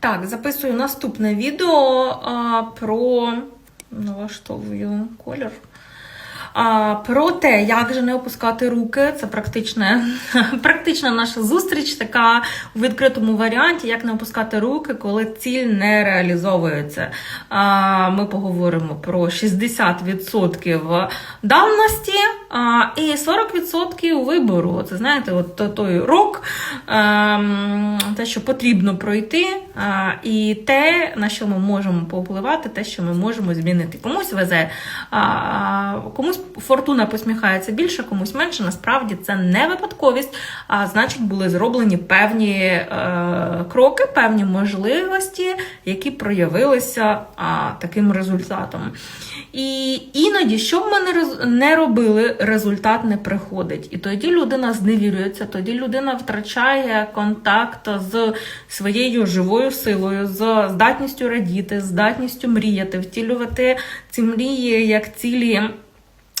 Так, записую наступне відео а, про налаштовую колір. А, про те, як же не опускати руки. Це практична, практична наша зустріч, така у відкритому варіанті, як не опускати руки, коли ціль не реалізовується. А, ми поговоримо про 60% давності а, і 40% вибору. Це знаєте, от той рок, ем, те, що потрібно пройти, і те, на що ми можемо повпливати, те, що ми можемо змінити. Комусь везе, комусь фортуна посміхається більше, комусь менше. Насправді це не випадковість, а значить, були зроблені певні е, кроки, певні можливості, які проявилися таким результатом. І іноді, що б ми не, робили, результат не приходить. І тоді людина зневірюється, тоді людина втрачає контакт з своєю живою силою, з здатністю радіти, здатністю мріяти, втілювати ці мрії як цілі.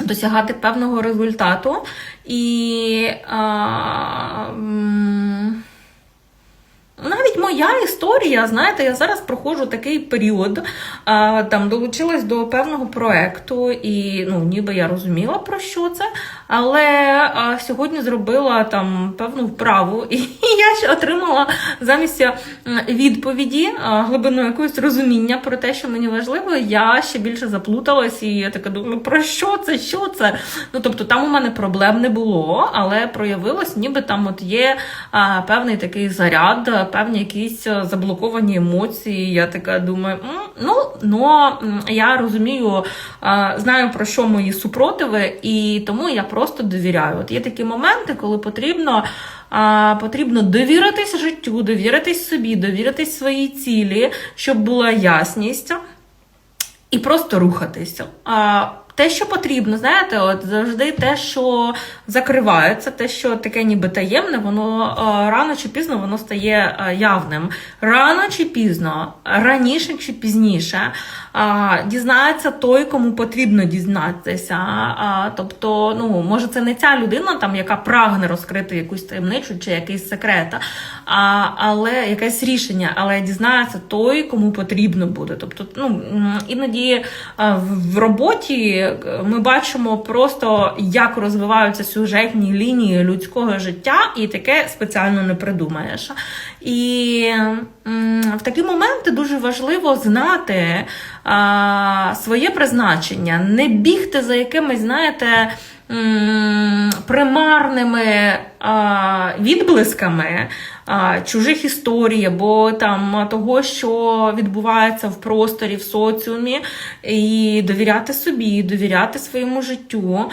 Досягати певного результату. І а, навіть моя історія, знаєте, я зараз проходжу такий період, а, там долучилась до певного проекту, і ну, ніби я розуміла про що це, але а, сьогодні зробила там певну вправу, і я ще отримала замість відповіді, а, глибину якогось розуміння про те, що мені важливо, я ще більше заплуталась, і я така думаю, про що це? Що це? Ну тобто там у мене проблем не було, але проявилось, ніби там от є а, певний такий заряд, певні якісь а, заблоковані емоції. Я така думаю, ну, но я розумію, знаю про що мої супротиви, і тому я просто довіряю. От є такі моменти, коли потрібно. А, потрібно довіритись життю, довіритись собі, довіритись своїй цілі, щоб була ясність і просто рухатися. Те, що потрібно, знаєте, от завжди те, що закривається, те, що таке ніби таємне, воно рано чи пізно воно стає явним. Рано чи пізно, раніше чи пізніше, дізнається той, кому потрібно дізнатися. Тобто, ну, може, це не ця людина, там, яка прагне розкрити якусь таємничу чи якийсь секрет, а, але якесь рішення, але дізнається той, кому потрібно буде. Тобто, ну, іноді в в роботі е, ми бачимо просто, як розвиваються сюжетні лінії людського життя, і таке спеціально не придумаєш. І в такі моменти дуже важливо знати а, своє призначення, не бігти за якимись, знаєте, примарними відблисками чужих історій, або там того, що відбувається в просторі, в соціумі, і довіряти собі, довіряти своєму життю,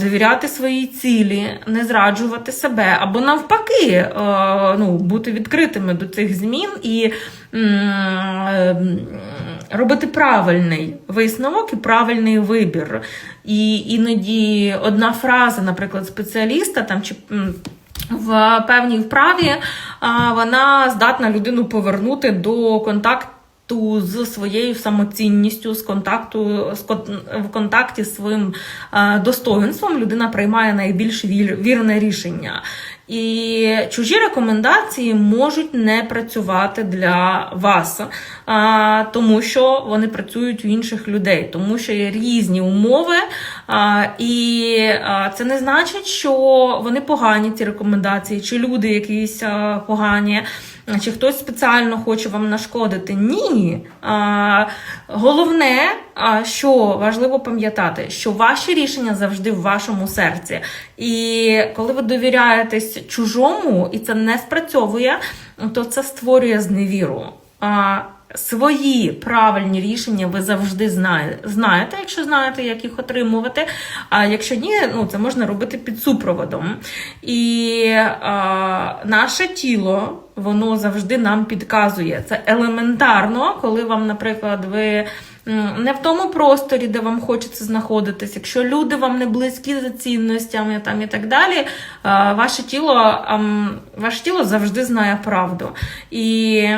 довіряти своїй цілі, не зраджувати себе, або навпаки, а, ну, бути відкритими до цих змін і робити правильний висновок і правильний вибір. І іноді одна фраза, наприклад, спеціаліста там чи. в певній вправі вона здатна людину повернути до контакту з своєю самоцінністю, з контакту з в контакті з своїм достоинством. Людина приймає найбільш вір, вірне рішення. І чужі рекомендації можуть не працювати для вас, а, тому що вони працюють у інших людей, тому що є різні умови, а, і а, це не значить, що вони погані, ці рекомендації, чи люди якісь а, погані. Чи хтось спеціально хоче вам нашкодити? Ні. А, головне, що важливо пам'ятати, що ваші рішення завжди в вашому серці. І коли ви довіряєтесь чужому, і це не спрацьовує, то це створює зневіру. Свої правильні рішення ви завжди знаєте, якщо знаєте, як їх отримувати. А якщо ні, ну це можна робити під супроводом. І а, наше тіло воно завжди нам підказує. Це елементарно, коли вам, наприклад, ви. Не в тому просторі, де вам хочеться знаходитись, якщо люди вам не близькі за цінностями там, і так далі, ваше тіло, ваше тіло завжди знає правду. І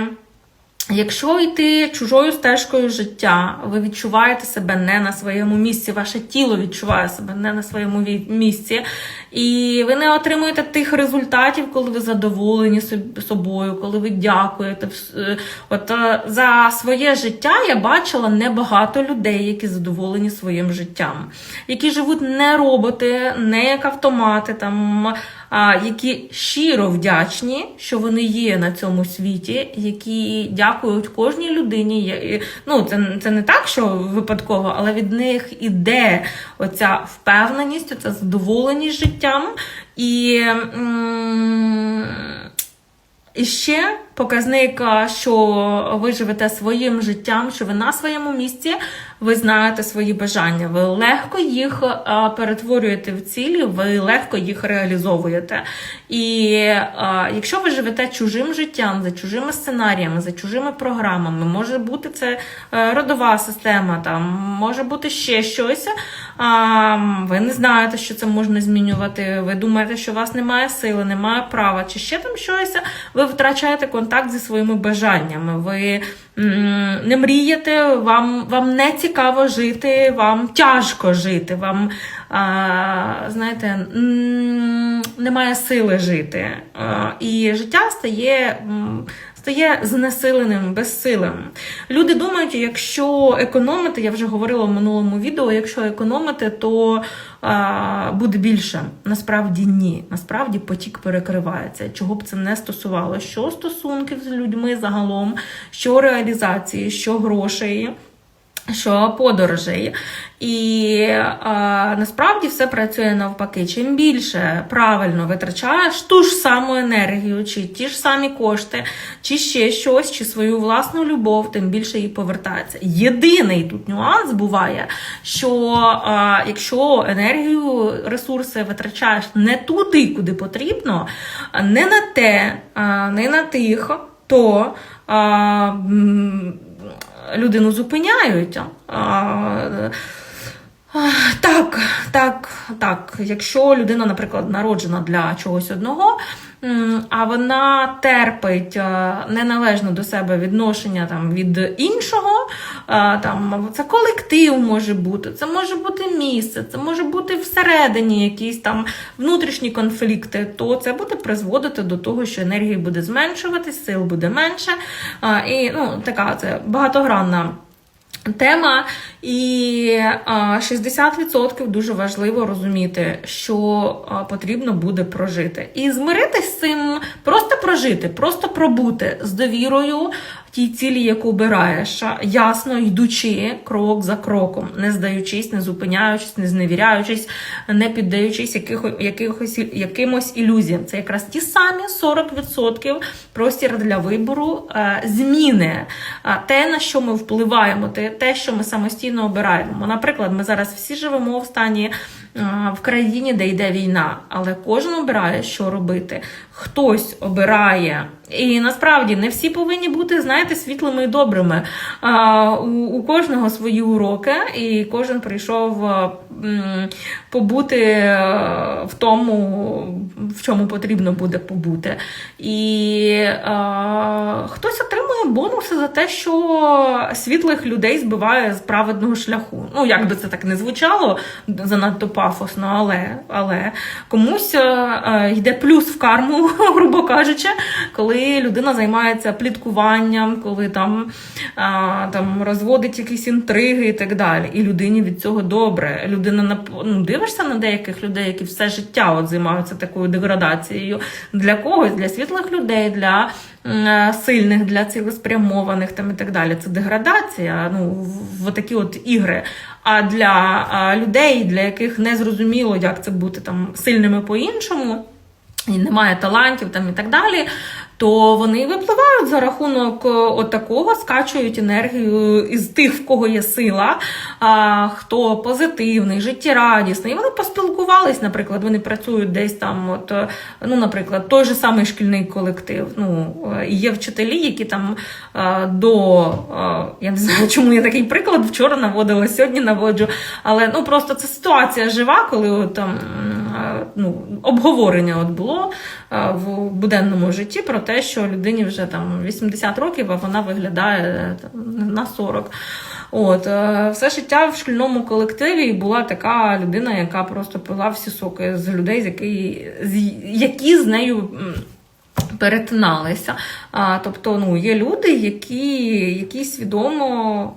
Якщо йти чужою стежкою життя, ви відчуваєте себе не на своєму місці, ваше тіло відчуває себе не на своєму місці, І ви не отримуєте тих результатів, коли ви задоволені собою, коли ви дякуєте. Е, От е, за своє життя я бачила небагато людей, які задоволені своїм життям, які живуть не роботи, не як автомати, там, які щиро вдячні, що вони є на цьому світі, які дякують кожній людині. Ну, це, це не так, що випадково, але від них іде оця впевненість, оця задоволеність життям. І, і ще показник, що ви живете своїм життям, що ви на своєму місці, ви знаєте свої бажання, ви легко їх а, перетворюєте в цілі, ви легко їх реалізовуєте. І а, якщо ви живете чужим життям, за чужими сценаріями, за чужими програмами, може бути це е, родова система, там може бути ще щось. Ви не знаєте, що це можна змінювати. Ви думаєте, що у вас немає сили, немає права, чи ще там щось. Ви втрачаєте контакт зі своїми бажаннями. Ви не мрієте, вам, вам не цікаво жити, вам тяжко жити, вам а, знаєте, немає сили жити. А, і життя стає. Стає знесиленим, безсилим. Люди думають, якщо економити, я вже говорила в минулому відео, якщо економити, то а, буде більше. Насправді ні. Насправді потік перекривається. Чого б це не стосувало? Що стосунків з людьми загалом, що реалізації, що грошей. Що подорожей. І а, насправді все працює навпаки. Чим більше правильно витрачаєш ту ж саму енергію, чи ті ж самі кошти, чи ще щось, чи свою власну любов, тим більше їй повертається. Єдиний тут нюанс буває, що а, якщо енергію, ресурси витрачаєш не туди, куди потрібно, не на те, а, не на тих, то. А, людину зупиняють. Так, так, так. Якщо людина, наприклад, народжена для чогось одного, а вона терпить е, неналежне до себе відношення там, від іншого, е, там, це колектив може бути, це може бути місце, це може бути всередині якісь там внутрішні конфлікти, то це буде призводити до того, що енергії буде зменшуватись, сил буде менше. І ну, така це багатогранна. Тема і 60% дуже важливо розуміти, що потрібно буде прожити. І змиритись з цим, просто прожити, просто пробути з довірою тій цілі, яку обираєш, ясно йдучи крок за кроком, не здаючись, не зупиняючись, не зневіряючись, не піддаючись якихось, якимось ілюзіям. Це якраз ті самі 40% простір для вибору, е, зміни, те, на що ми впливаємо, те, що ми самостійно обираємо. Наприклад, ми зараз всі живемо в стані е, в країні, де йде війна, але кожен обирає, що робити. Хтось обирає. І насправді не всі повинні бути, знаєте, світлими і добрими. У, кожного свої уроки, і кожен прийшов побути в тому, в чому потрібно буде побути. І хтось бонуси за те, що світлих людей збиває з праведного шляху. Ну, як би це так не звучало, занадто пафосно, але, але комусь а, йде плюс в карму, грубо кажучи, коли людина займається пліткуванням, коли там, там розводить якісь інтриги і так далі. І людині від цього добре. Людина ну, дивишся на деяких людей, які все життя от займаються такою деградацією. Для когось, для світлих людей, для е, сильних, для цілеспрямованих там і так далі. Це деградація, ну, в, в такі от ігри. А для людей, для яких не зрозуміло, як це бути там сильними по-іншому і немає талантів там і так далі, то вони випливають за рахунок е, от такого, скачують енергію із тих, в кого є сила, хто позитивний, життєрадісний. І вони поспілкувались, наприклад, вони працюють десь там, от, е, ну, наприклад, той же самий шкільний колектив. Ну, е, є вчителі, які там до, я не знаю, чому я такий приклад вчора наводила, сьогодні наводжу, але ну, просто це ситуація жива, коли там ну, обговорення от було в буденному житті про те, що людині вже там 80 років, а вона виглядає е, на 40. От, е, все життя в шкільному колективі була така людина, яка просто пила всі соки з людей, з які, з, які з нею. Перетиналися. А, тобто, ну, є люди, які, які свідомо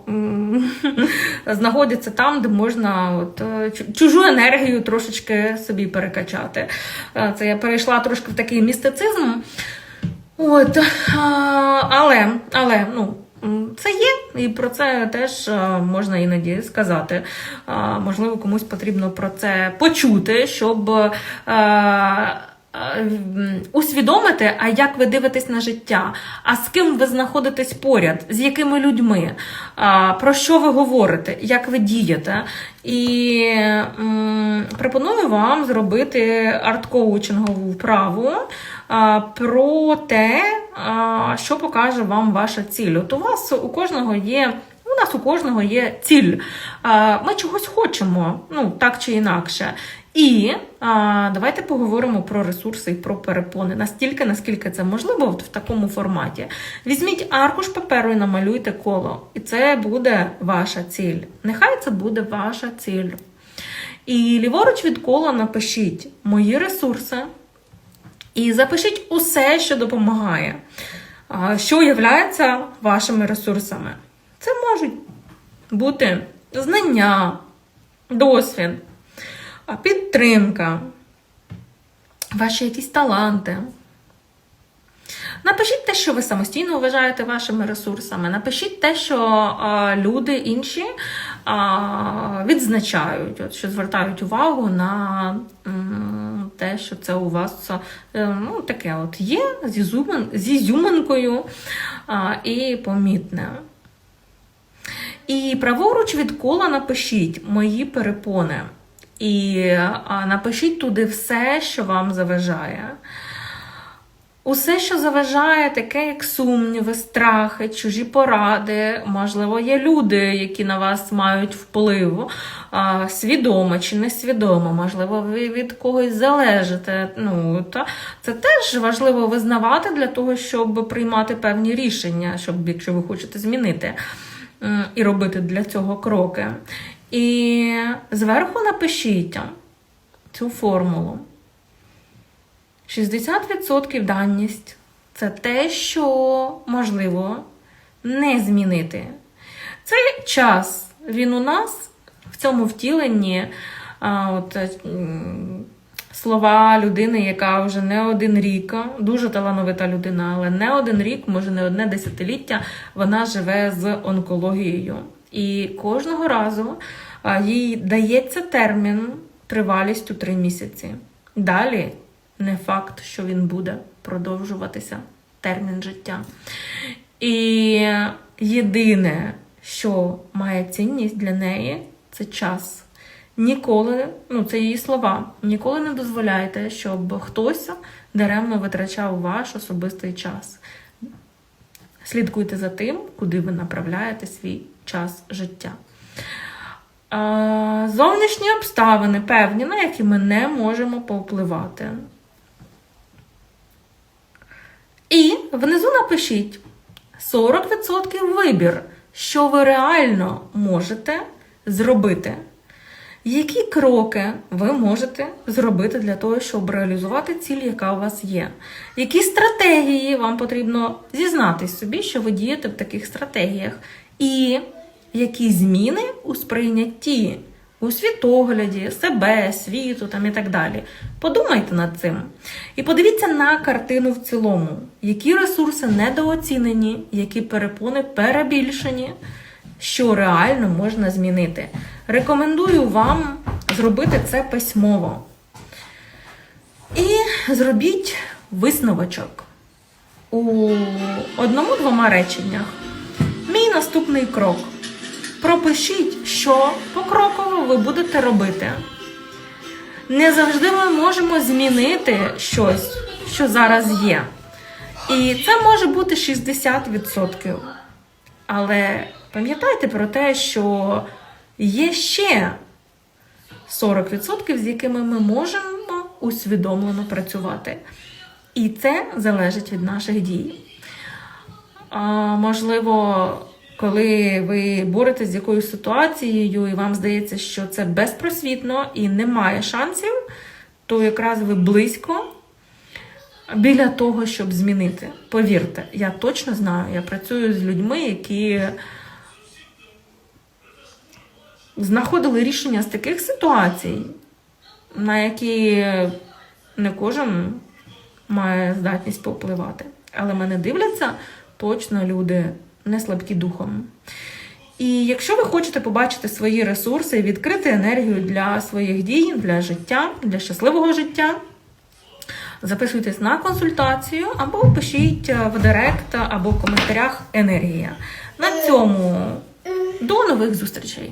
знаходяться там, де можна от, е, чужу енергію трошечки собі перекачати. Е, Це я перейшла трошки в такий містицизм. От, а, але, але, ну. Це є, і про це теж е, можна іноді сказати. Можливо, комусь потрібно про це почути, щоб е, е, усвідомити, а як ви дивитесь на життя, а з ким ви знаходитесь поряд, з якими людьми, про що ви говорите, як ви дієте. І пропоную вам зробити арт-коучингову вправу а, про те, що покаже вам ваша ціль. От у вас у кожного є. У нас у кожного є ціль. Ми чогось хочемо, ну так чи інакше. І а, давайте поговоримо про ресурси і про перепони настільки, наскільки це можливо в такому форматі. Візьміть аркуш паперу і намалюйте коло. І це буде ваша ціль. Нехай це буде ваша ціль. І ліворуч від кола напишіть мої ресурси. І запишіть усе, що допомагає, що є вашими ресурсами. Це можуть бути знання, досвід, підтримка, ваші якісь таланти. Напишіть те, що ви самостійно вважаєте вашими ресурсами. Напишіть те, що а, люди інші а, відзначають, от, що звертають увагу на м, те, що це у вас е, ну, таке от є зі, зюмин, зі зюминкою а, і помітне. І праворуч від кола напишіть мої перепони. І напишіть туди все, що вам заважає. Усе, що заважає, таке як сумніви, страхи, чужі поради, можливо, є люди, які на вас мають вплив, свідомо чи несвідомо, можливо, ви від когось залежите. Ну, та, це теж важливо визнавати для того, щоб приймати певні рішення, щоб, якщо ви хочете змінити і робити для цього кроки. І зверху напишіть цю формулу. 60% даність це те, що можливо не змінити. Цей час він у нас в цьому втіленні. А, от, е, Слова людини, яка вже не один рік, дуже талановита людина, але не один рік, може не одне десятиліття, вона живе з онкологією. І кожного разу їй дається термін тривалістю 3 місяці. Далі не факт, що він буде продовжуватися термін життя. І єдине, що має цінність для неї, це час. Ніколи, ну це її слова, ніколи не дозволяйте, щоб хтось даремно витрачав ваш особистий час. Слідкуйте за тим, куди ви направляєте свій час життя. Зовнішні обставини певні, на які ми не можемо повпливати. І внизу напишіть 40% вибір, що ви реально можете зробити. Які кроки ви можете зробити для того, щоб реалізувати ціль, яка у вас є? Які стратегії вам потрібно зізнатись собі, що ви дієте в таких стратегіях? І які зміни у сприйнятті, у світогляді, себе, світу там і так далі. Подумайте над цим. І подивіться на картину в цілому, які ресурси недооцінені, які перепони перебільшені, що реально можна змінити. Рекомендую вам зробити це письмово. І зробіть висновочок у одному-двома реченнях. Мій наступний крок. Пропишіть, що покроково ви будете робити. Не завжди ми можемо змінити щось, що зараз є. І це може бути 60%. Але пам'ятайте про те, що є ще 40%, з якими ми можемо усвідомлено працювати. І це залежить від наших дій. А, можливо, коли ви боретесь з якоюсь ситуацією, і вам здається, що це безпросвітно і немає шансів, то якраз ви близько біля того, щоб змінити. Повірте, я точно знаю, я працюю з людьми, які знаходили рішення з таких ситуацій, на які не кожен має здатність попливати. Але мене дивляться точно люди не слабкі духом. І якщо ви хочете побачити свої ресурси відкрити енергію для своїх дій, для життя, для щасливого життя, записуйтесь на консультацію або пишіть в директ або в коментарях енергія. На цьому до нових зустрічей!